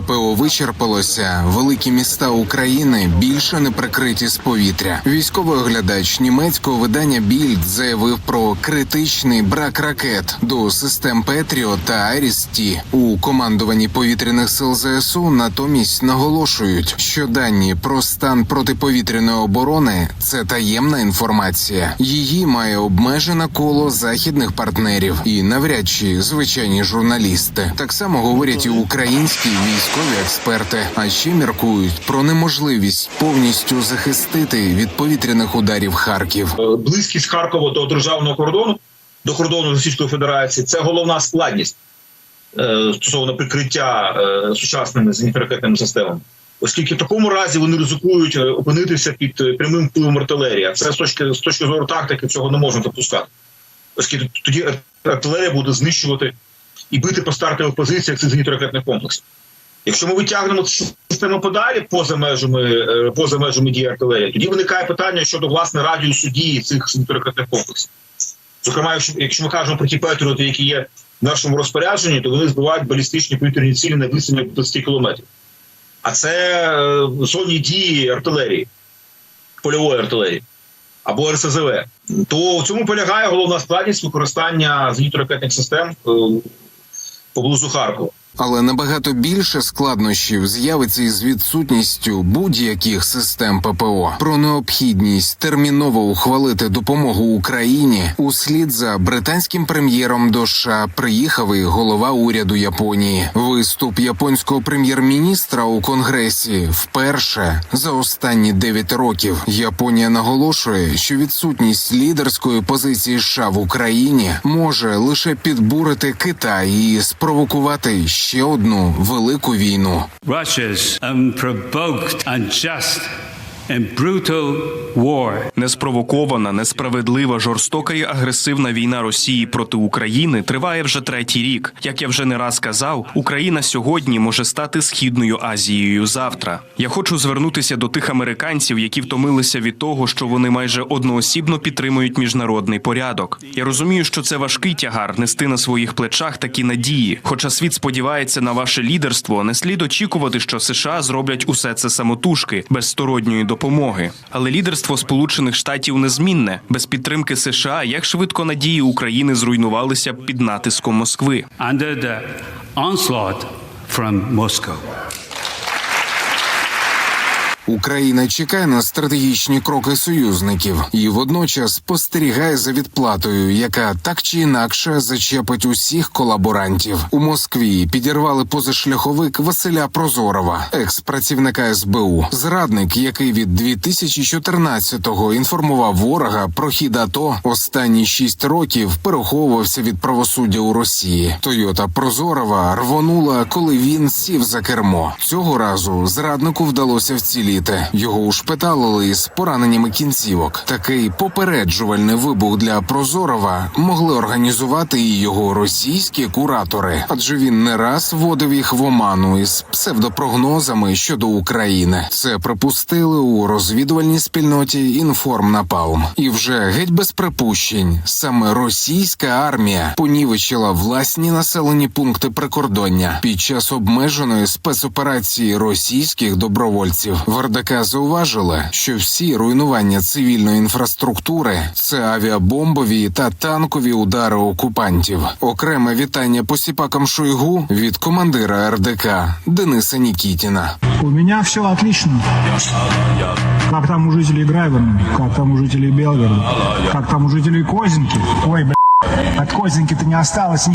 ППО вичерпалося. Великі міста України більше не прикриті з повітря. Військовий оглядач німецького видання Більд заявив про критичний брак ракет до систем Петріо та Арісті. У командуванні повітряних сил ЗСУ натомість наголошують, що дані про стан протиповітряної оборони це таємна інформація. Її має обмежене коло західних партнерів і навряд чи звичайні журналісти. Так само говорять і українські військові експерти, а ще міркують про неможливість повністю захистити від повітряних ударів Харків. Е, близькість Харкова до державного кордону, до кордону Російської Федерації це головна складність е, стосовно прикриття е, сучасними зенітно-ракетними системами. Оскільки в такому разі вони ризикують опинитися під прямим впливом артилерії. А це з точки з точки зору тактики цього не можна допускати. Оскільки тоді артилерія буде знищувати і бити по стартових позиціях цих зенітно-ракетних комплексів. Якщо ми витягнемо систему подалі поза межами е, поза межами дії артилерії, тоді виникає питання щодо власне радіусу дії цих зенітно-ракетних комплексів. Зокрема, якщо, якщо ми кажемо про ті патріоти, які є в нашому розпорядженні, то вони збивають балістичні повітряні цілі на відстані 20 кілометрів. А це е, в зоні дії артилерії, польової артилерії або РСЗВ. То в цьому полягає головна складність використання зенітно-ракетних систем е, поблизу Харкова. Але набагато більше складнощів з'явиться із відсутністю будь-яких систем ППО. Про необхідність терміново ухвалити допомогу Україні услід за британським прем'єром до США приїхав і голова уряду Японії. Виступ японського прем'єр-міністра у конгресі вперше за останні 9 років. Японія наголошує, що відсутність лідерської позиції США в Україні може лише підбурити Китай і спровокувати ще одну велику війну. Russia's unprovoked, unjust, and brutal war Неспровокована, несправедлива, жорстока і агресивна війна Росії проти України триває вже третій рік. Як я вже не раз казав, Україна сьогодні може стати східною Азією завтра. Я хочу звернутися до тих американців, які втомилися від того, що вони майже одноосібно підтримують міжнародний порядок. Я розумію, що це важкий тягар нести на своїх плечах такі надії. Хоча світ сподівається на ваше лідерство, не слід очікувати, що США зроблять усе це самотужки без сторонньої допомоги. Але лідерство Сполучених Штатів незмінне. Без підтримки США як швидко надії України зруйнувалися під натиском Москви. under the onslaught Moscow. Україна чекає на стратегічні кроки союзників і водночас спостерігає за відплатою, яка так чи інакше зачепить усіх колаборантів. У Москві підірвали позашляховик Василя Прозорова, екс-працівника СБУ, зрадник, який від 2014-го інформував ворога про хід АТО. Останні шість років переховувався від правосуддя у Росії. Тойота Прозорова рвонула, коли він сів за кермо. Цього разу зраднику вдалося вціліти. Його ушпиталили із пораненнями кінцівок. Такий попереджувальний вибух для Прозорова могли організувати і його російські куратори, адже він не раз вводив їх в оману із псевдопрогнозами щодо України. Це припустили у розвідувальній спільноті Інформнапалм. І вже геть без припущень саме російська армія понівечила власні населені пункти прикордоння під час обмеженої спецоперації російських добровольців. В РДК зауважили, що всі руйнування цивільної інфраструктури це авіабомбові та танкові удари окупантів. Окреме вітання посіпакам Шойгу від командира РДК Дениса Нікітіна. У меня все отлично. Как там у жителей Грайворона, как там у жителей Белгорода, как там у жителей Козинки. Ой, бля, от Козинки-то не осталось ни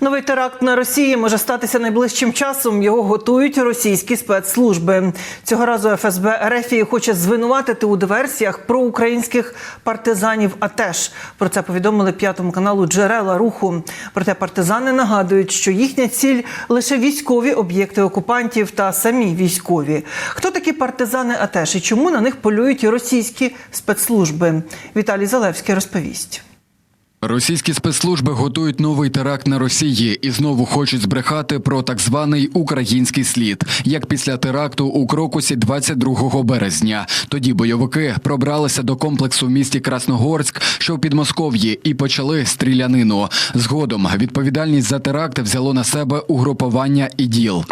Новий теракт на Росії може статися найближчим часом. Його готують російські спецслужби. Цього разу ФСБ РФ хоче звинуватити у диверсіях проукраїнських партизанів. АТЕШ. про це повідомили п'ятому каналу джерела руху. Проте партизани нагадують, що їхня ціль лише військові об'єкти окупантів та самі військові. Хто такі партизани АТЕШ і чому на них полюють російські спецслужби? Віталій Залевський розповість. Російські спецслужби готують новий теракт на Росії і знову хочуть збрехати про так званий український слід, як після теракту у Крокусі 22 березня. Тоді бойовики пробралися до комплексу в місті Красногорськ, що в Підмосков'ї, і почали стрілянину. Згодом відповідальність за теракт взяло на себе угрупування іділ.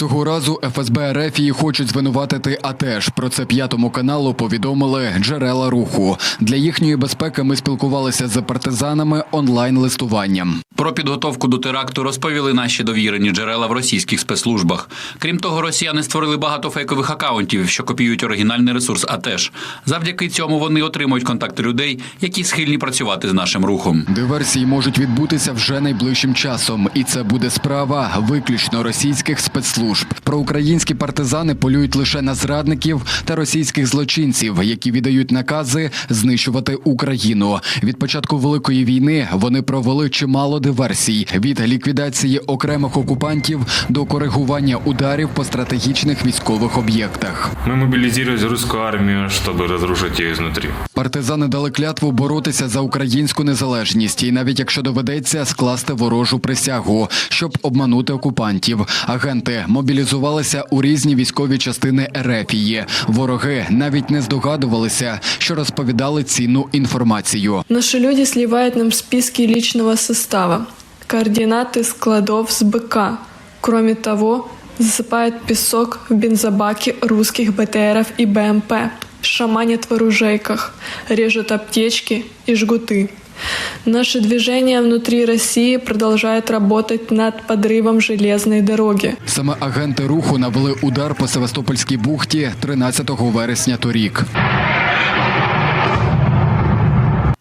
Цього разу ФСБ РФ її хочуть звинуватити АТЕШ. Про це п'ятому каналу повідомили джерела руху. Для їхньої безпеки ми спілкувалися з партизанами онлайн листуванням. Про підготовку до теракту розповіли наші довірені джерела в російських спецслужбах. Крім того, росіяни створили багато фейкових акаунтів, що копіюють оригінальний ресурс АТЕШ. Завдяки цьому вони отримують контакти людей, які схильні працювати з нашим рухом. Диверсії можуть відбутися вже найближчим часом, і це буде справа виключно російських спецслужб. Проукраїнські партизани полюють лише на зрадників та російських злочинців, які віддають накази знищувати Україну. Від початку великої війни вони провели чимало диверсій від ліквідації окремих окупантів до коригування ударів по стратегічних військових об'єктах. Мы мобилизировали русскую армию, чтобы разрушить ее изнутри. Партизани дали клятву боротися за українську незалежність, і навіть якщо доведеться скласти ворожу присягу, щоб обманути окупантів. Агенти мобілізувалися у різні військові частини Ерефії. Вороги навіть не здогадувалися, що розповідали цінну інформацію. Наши люди сливают нам списки личного состава, координаты складов с БК. Кроме того, засыпают песок в бензобаки русских БТРов и БМП, шаманят в оружейках, режут аптечки и жгуты. Наше движение внутри России продолжает работать над подрывом железной дороги. Саме агенти руху навели удар по Севастопольській бухті 13 вересня торік.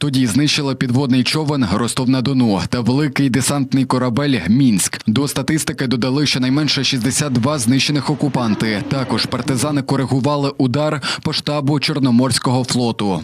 Тоді знищила підводний човен Ростов-на-Дону та великий десантний корабель Мінськ. До статистики додали щонайменше 62 знищених окупанти. Також партизани коригували удар по штабу Чорноморського флоту.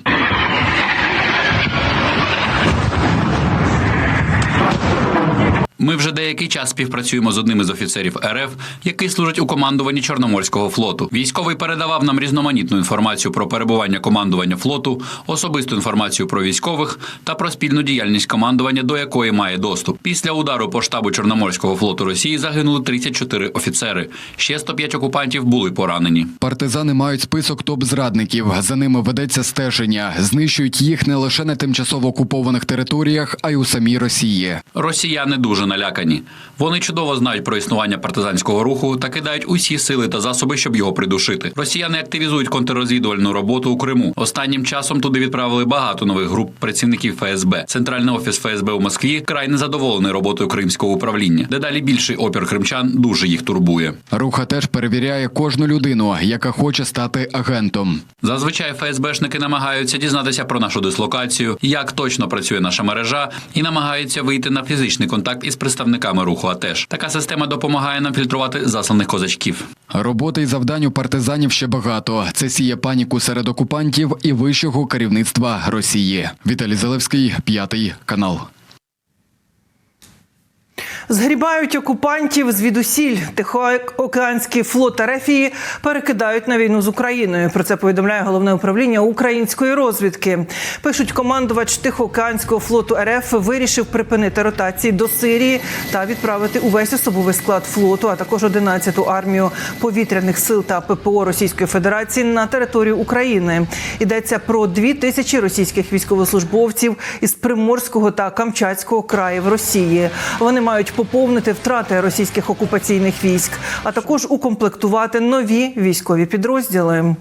Ми вже деякий час співпрацюємо з одним із офіцерів РФ, який служить у командуванні Чорноморського флоту. Військовий передавав нам різноманітну інформацію про перебування командування флоту, особисту інформацію про військових та про спільну діяльність командування, до якої має доступ. Після удару по штабу Чорноморського флоту Росії загинули 34 офіцери. Ще 105 окупантів були поранені. Партизани мають список топ-зрадників. За ними ведеться стеження. Знищують їх не лише на тимчасово окупованих територіях, а й у самій Росії. Росіяни дуже налякані. Вони чудово знають про існування партизанського руху та кидають усі сили та засоби, щоб його придушити. Росіяни активізують контррозвідувальну роботу у Криму. Останнім часом туди відправили багато нових груп працівників ФСБ. Центральний офіс ФСБ у Москві край незадоволений роботою кримського управління. Дедалі більший опір кримчан дуже їх турбує. Руха теж перевіряє кожну людину, яка хоче стати агентом. Зазвичай ФСБшники намагаються дізнатися про нашу дислокацію, як точно працює наша мережа, і намагаються вийти на фізичний контакт із представниками руху. АТЕШ. така система допомагає нам фільтрувати засланих козачків. Роботи і завдань у партизанів ще багато. Це сіє паніку серед окупантів і вищого керівництва Росії. Віталій Залевський, п'ятий канал. Згрібають окупантів звідусіль. Тихоокеанський флот Арефії перекидають на війну з Україною. Про це повідомляє головне управління української розвідки. Пишуть, командувач Тихоокеанського флоту РФ вирішив припинити ротації до Сирії та відправити увесь особовий склад флоту, а також 11-ту армію повітряних сил та ППО Російської Федерації на територію України. Йдеться про дві тисячі російських військовослужбовців із Приморського та Камчатського країв Росії. Вони мають поповнити втрати російських окупаційних військ, а також укомплектувати нові військові підрозділи.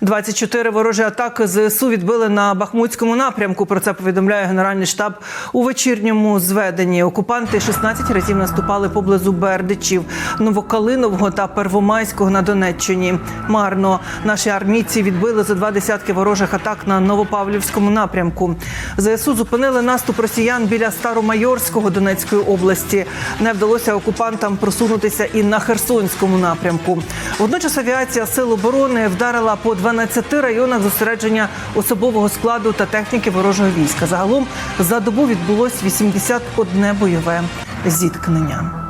24 ворожі атаки ЗСУ відбили на Бахмутському напрямку. Про це повідомляє Генеральний штаб у вечірньому зведенні. Окупанти 16 разів наступали поблизу Бердичів, Новокалинового та Первомайського на Донеччині. Марно наші армійці відбили за два десятки ворожих атак на Новопавлівському напрямку. ЗСУ зупинили наступ росіян біля Старомайорського Донецької області. Не вдалося окупантам просунутися і на Херсонському напрямку. Водночас авіація Сил оборони вдарила по 12 12 районах зосередження особового складу та техніки ворожого війська. Загалом за добу відбулось 81 бойове зіткнення.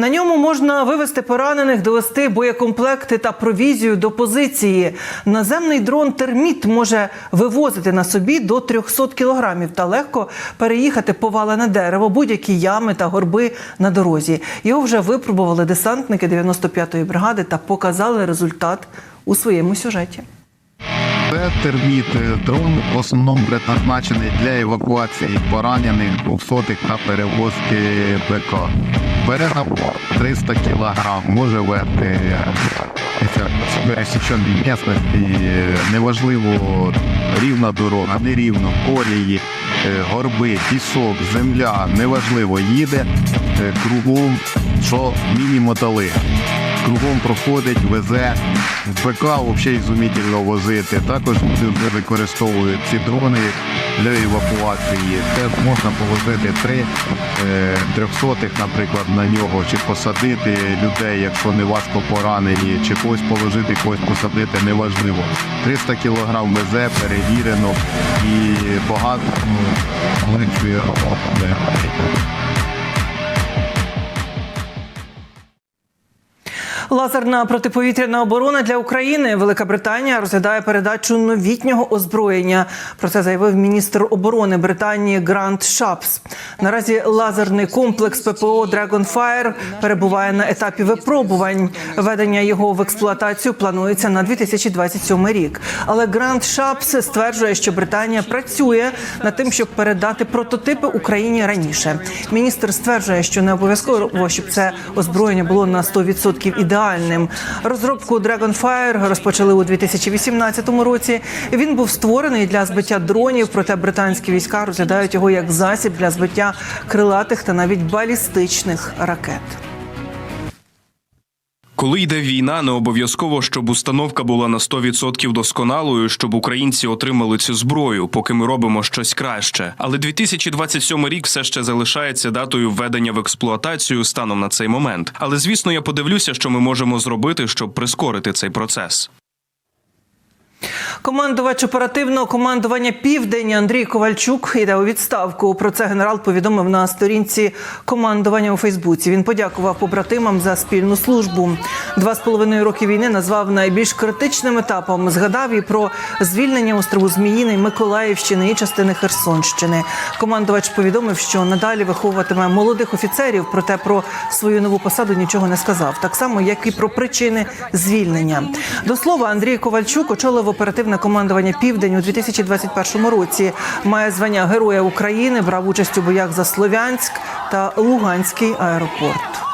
На ньому можна вивезти поранених, довести боєкомплекти та провізію до позиції. Наземний дрон терміт може вивозити на собі до 300 кілограмів та легко переїхати повалене дерево, будь-які ями та горби на дорозі. Його вже випробували десантники 95-ї бригади та показали результат у своєму сюжеті. Це терміт е, дрон в основному предназначений для евакуації поранених, двохсотих та перевозки БК. Бере на 300 кг, може вести пересічені місцевості, неважливо рівна дорога, нерівно, колії, е, горби, пісок, земля, неважливо, їде е, кругом, що міні-мотали кругом проходить, везе. БК взагалі ізумітельно возити. Також використовують ці дрони для евакуації. Теж можна повозити три е, трьохсотих, наприклад, на нього, чи посадити людей, якщо не важко поранені, чи когось положити, когось посадити, неважливо. 300 кг везе, перевірено і багато ну, полегшує роботу. Лазерна протиповітряна оборона для України. Велика Британія розглядає передачу новітнього озброєння. Про це заявив міністр оборони Британії Грант Шапс. Наразі лазерний комплекс ППО Dragonfire перебуває на етапі випробувань. Ведення його в експлуатацію планується на 2027 рік. Але Грант Шапс стверджує, що Британія працює над тим, щоб передати прототипи Україні раніше. Міністр стверджує, що не обов'язково, щоб це озброєння було на 100% ідеальним. Розробку Dragonfire розпочали у 2018 році. Він був створений для збиття дронів, проте британські війська розглядають його як засіб для збиття крилатих та навіть балістичних ракет. Коли йде війна, не обов'язково, щоб установка була на 100% досконалою, щоб українці отримали цю зброю, поки ми робимо щось краще. Але 2027 рік все ще залишається датою введення в експлуатацію станом на цей момент. Але звісно, я подивлюся, що ми можемо зробити, щоб прискорити цей процес. Командувач оперативного командування Південь Андрій Ковальчук йде у відставку. Про це генерал повідомив на сторінці командування у Фейсбуці. Він подякував побратимам за спільну службу. Два з половиною роки війни назвав найбільш критичним етапом. Згадав і про звільнення острову Зміїний, Миколаївщини і частини Херсонщини. Командувач повідомив, що надалі виховуватиме молодих офіцерів, проте про свою нову посаду нічого не сказав. Так само, як і про причини звільнення. До слова, Андрій Ковальчук очолив оперативне командування Південь у 2021 році. Має звання Героя України, брав участь у боях за Слов'янськ та Луганський аеропорт.